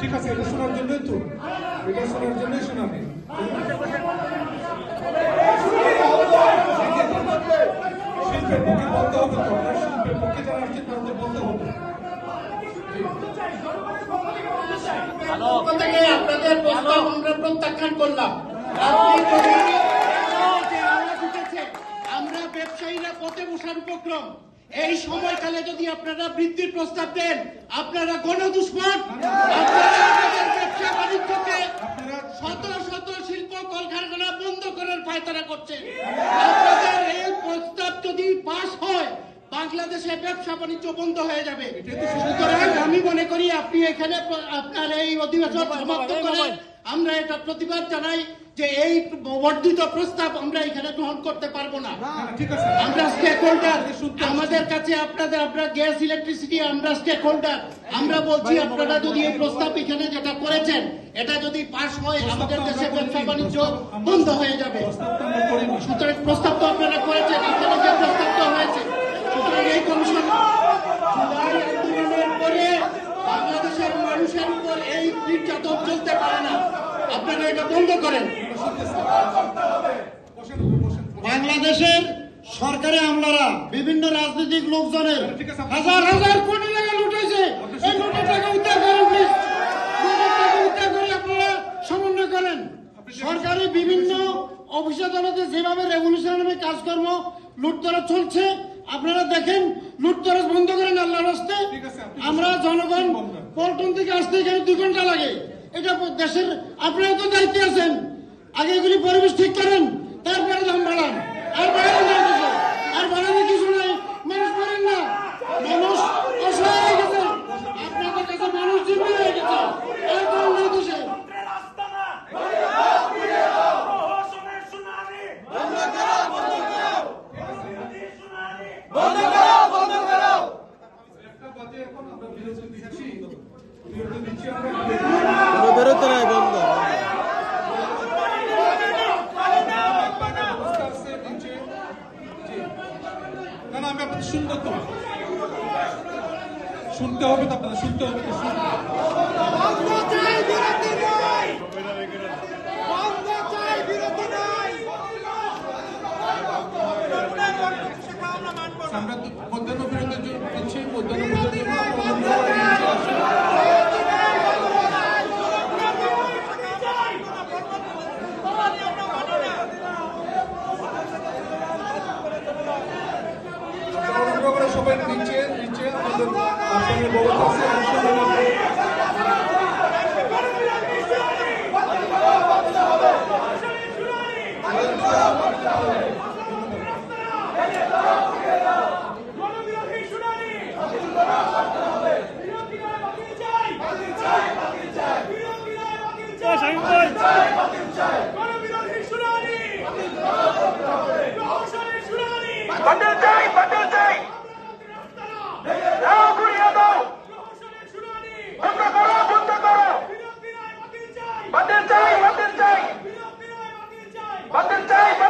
ঠিক আছে এটা শোনার জন্যই তো। এটা শোনার জন্যই শোনাবে। শিল্পের পক্ষে বলতে হবে তো শিল্পের পক্ষে যারা আছেন তাদের বলতে হবে আপনাদের আমরা প্রত্যাখ্যান করলাম আমরা ব্যবসায়ীরা পথে বসার উপক্রম এই সময়কালে যদি আপনারা বৃদ্ধির প্রস্তাব দেন আপনারা গণ দুশ্মন আপনারা ব্যবসা বাণিজ্যকে শত শত শিল্প কলকারখানা বন্ধ করার পায়তারা করছেন যদি পাশ হয় বাংলাদেশে ব্যবসা বাণিজ্য বন্ধ হয়ে যাবে। সুতরাং আমি মনে করি আপনি এখানে আপনার এই অধিবেশন সমাপ্ত করেন। আমরা এটা প্রতিবাদ জানাই যে এই বর্ধিত প্রস্তাব আমরা এখানে গ্রহণ করতে পারব না। আমরা স্টেক হোল্ডার আমাদের কাছে আপনাদের আপনারা গ্যাস ইলেকট্রিসিটি আমরা স্টেক হোল্ডার আমরা বলছি আপনারা যদি এই প্রস্তাব এখানে যেটা করেছেন এটা যদি পাশ হয় আমাদের দেশে ব্যবসা বাণিজ্য বন্ধ হয়ে যাবে। সুতরাং প্রস্তাব তো আপনারা করেছেন এখানে যে প্রস্তাব তো হয়েছে সুতরাং এই কমিশন জুলাই আন্দোলনের পরে বাংলাদেশের মানুষের উপর এই নির্যাতন চলতে পারে না। আপনারা এটা বন্ধ করেন। বাংলাদেশের সরকারি আমলারা বিভিন্ন রাজনৈতিক লোকজনের হাজার হাজার কোটি টাকা লুটেছে। করে আপনারা সমন্বয় করেন। সরকারি বিভিন্ন অফিস, আদালতে যেভাবে রেভলিউশনারি কাজকর্ম লুটতরাজ চলছে আপনারা দেখেন লুটতরাজ বন্ধ করেন আল্লাহর রাস্তে আমরা জনগণ। পল্টন থেকে আসতে এখানে দুই ঘণ্টা লাগে। এটা দেশের আপনারা তো দায়িত্বে আছেন। আগে এগুলি পরিবেশ ঠিক করেন তারপরে দাম বাড়ান। আর বাড়ানো যায় কিছু আর বাড়ানো কিছু নাই মানুষ পারেন না মানুষ অসহায় হয়ে গেছে আপনাদের কাছে মানুষ জিম্মি হয়ে গেছে আর কোনো নেই দেশে তন্ত্রের আস্তানা প্রহসনের শুনানি বন্ধ করো বন্ধ করো শুনানি একটা বাজে এখন আমরা বিরতি দিচ্ছি বিরতি দিচ্ছি আমরা কোনো নাই বন্ধ। ব্যবস্থা আছে নিচে জি না না আমি আপনাদের শুনব তো শুনতে হবে তো আপনাদের শুনতে হবে তো শুনতে আমরা মধ্যাহ্ন বিরতির জন্য দিচ্ছি মধ্যাহ্ন বিরতির জন্য সবাই নিচে নিচে Batentei, batentei!